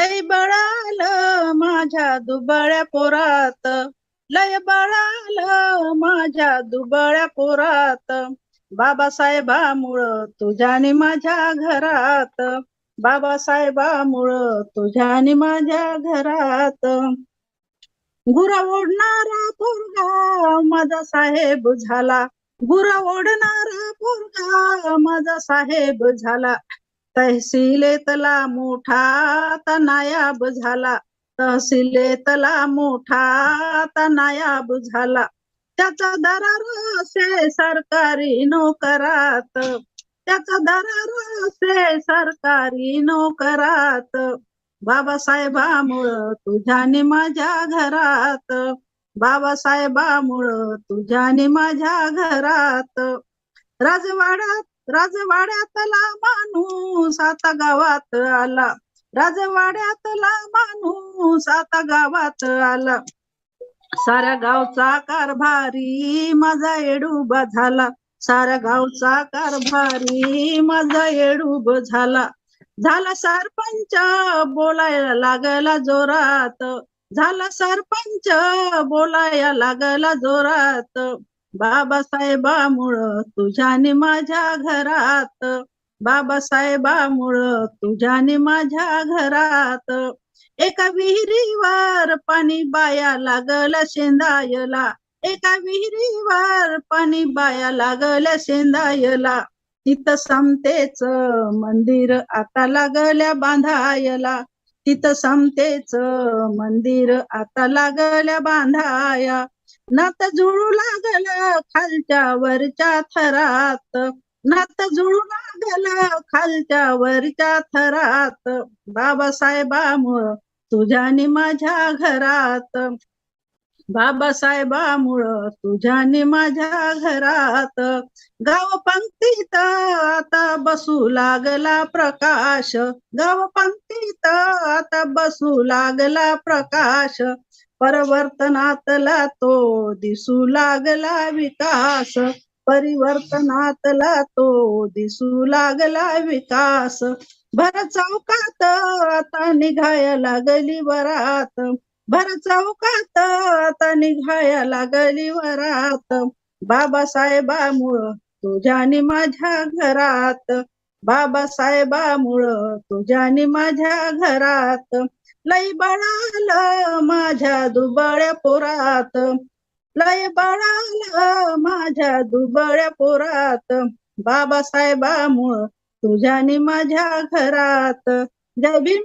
लय बळाल माझ्या दुबळ्या पोरात. लय बळाल माझ्या दुबळ्या पोरात. बाबासाहेबामुळं तुझ्याने माझ्या घरात. बाबासाहेबामुळं तुझ्याने माझ्या घरात. गुरा ओढणारा पोरगा माझा साहेब झाला. गुरा ओढणारा पोरगा माझा साहेब झाला. तहसीलेतला मोठा आता नायाब झाला तहसीलेतला मोठा आता नायाब झाला. त्याचा दरार असे सरकारी नोकरात. त्याचा दरार असे सरकारी नोकरात. बाबासाहेबामुळं तुझ्याने माझ्या घरात. बाबासाहेबामुळं तुझ्याने माझ्या घरात. राजवाड्यात राजवाड्यातला माणूस आता गावात आला. राजवाड्यातला माणूस आता गावात आला. साऱ्या गावचा कारभारी माझा एडूबा झाला. साऱ्या गावचा कारभारी माझा एडूब झाला. झाला सरपंच बोलायला लागला जोरात. झाला सरपंच बोलायला लागला जोरात. बाबासाहेबामुळं तुझ्याने माझ्या घरात. बाबासाहेबामुळं तुझ्याने माझ्या घरात. एका विहिरीवर पाणी बाया लागल शेंदायला. एका विहिरीवर पाणी बाया लागल्या शेंदायला. तिथं समतेच मंदिर आता लागल्या बांधायला. तिथं समतेच मंदिर आता लागल्या बांधाया. नात जुळू लागलं खालच्या वरच्या थरात. नात जुळू लागला खालच्या वरच्या थरात. बाबासाहेबामुळं तुझ्याने माझ्या घरात. बाबासाहेबामुळं तुझ्याने माझ्या घरात. गाव पंक्तीत आता बसू लागला प्रकाश. गाव पंक्तीत आता बसू लागला प्रकाश. परिवर्तनातला तो दिसू लागला विकास. परिवर्तनातला तो दिसू लागला विकास. भर चौकात आता निघाया लागली वरात. भर चौकात आता निघाया लागली वरात. बाबासाहेबामुळं तुझ्याने माझ्या घरात. बाबासाहेबामुळं तुझ्याने माझ्या घरात लय बळाल माझ्या दुबळ्या पोरात. लय बळाल माझ्या दुबळ्या पोरात. बाबासाहेबामुळं तुझ्याने माझ्या घरात. जय भीम.